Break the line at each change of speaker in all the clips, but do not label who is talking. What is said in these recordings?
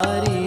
Hari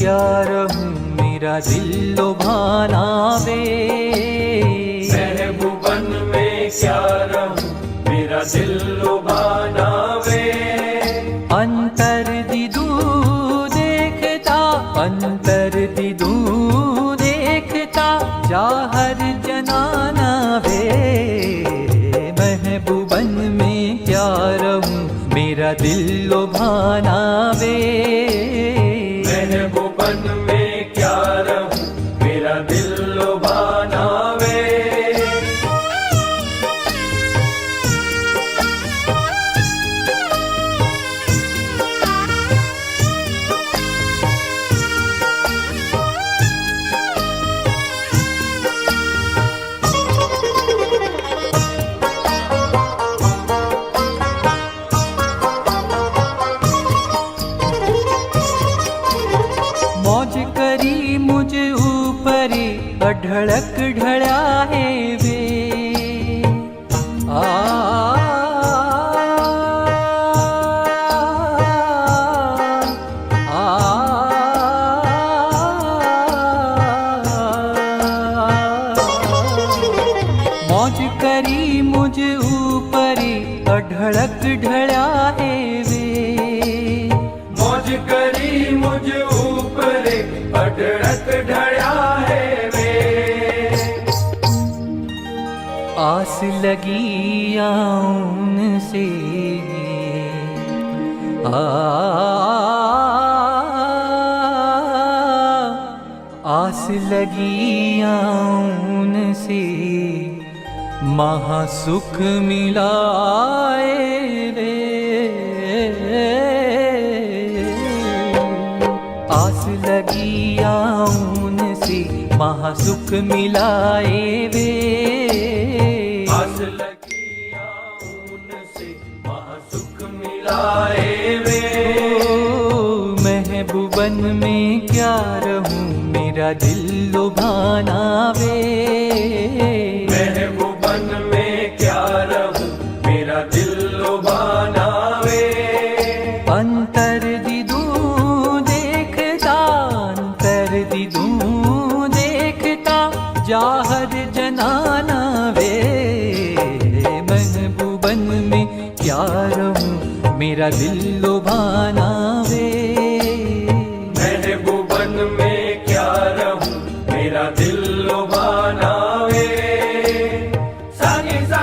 क्या रहूँ मेरा दिल लुभाना वे
महबूबन में क्या रहूँ? मेरा दिल लुभाना वे
अंतर दिदू देखता अंतर दिदू देखता चाहर जनाना वे महबूबन में क्या रहूँ? मेरा दिल लुभाना वे
मेरा दिल
अढड़क ढड़ा है वे. मौज करी मुझ ऊपर
अडड़क ढड़ा है वे.
आस लगी आऊन से आ आस लगी आऊन से महासुख मिलाए रे। आस लगी आऊन से महासुख मिलाए वे
आस लगी आऊन से महासुख मिलाए वे
महबूबन में क्या रहूँ मेरा दिल लुभाना वे।
महबूबन
अंतर दिदू देखता जाहर जनाना वे। महबूबन में क्या रहूं मेरा दिल लुभाना वे।
महबूबन में क्या रहूं मेरा दिल लुभाना वे। सानी सा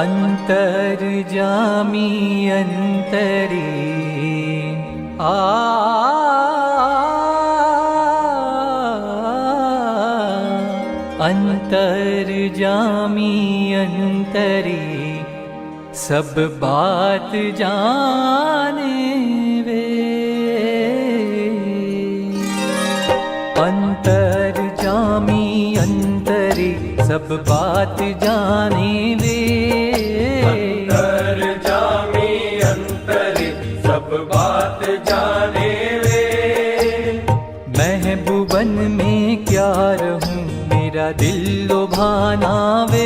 अन्तर् अन्तरे अन्तरि आ
अन्तर् जि अन्तरि बात जाने सब बात जाने वे
अंतर जामी अंतरी सब बात जाने वे
महबूबन में क्या रहूं मेरा दिल लुभाना वे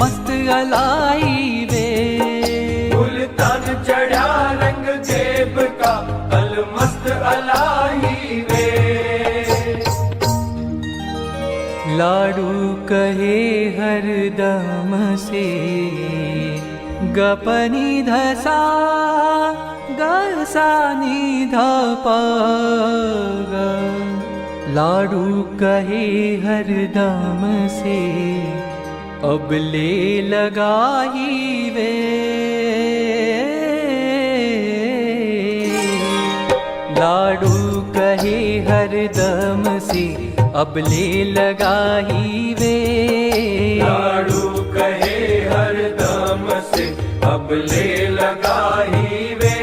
अलमस्त अलाई वे। गुलतान चढ़ा रंग
जेब का अलमस्त अलाई वे।
लाडू कहे हर दम से गपनी धसा गसानी धप लाडू कहे हर दम से अब ले लगाई वे। लाडू कहे हर दम से अब ले लगाई वे।
लाडू कहे हर दम से अब ले लगाही वे।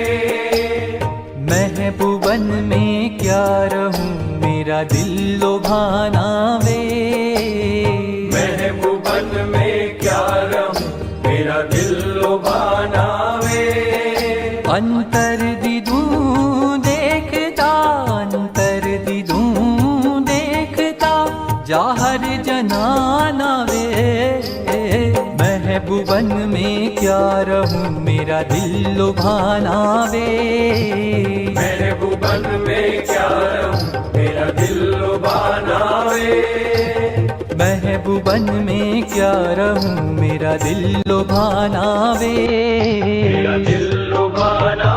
महबूबन में क्या रहूँ मेरा दिल लुभाना रहूँ मेरा दिल लुभाना वे।
महबूबन में क्या रहूँ मेरा दिल लुभाना वे।
महबूबन में क्या रहूँ मेरा दिल लुभाना वे।
मेरा दिल लुभाना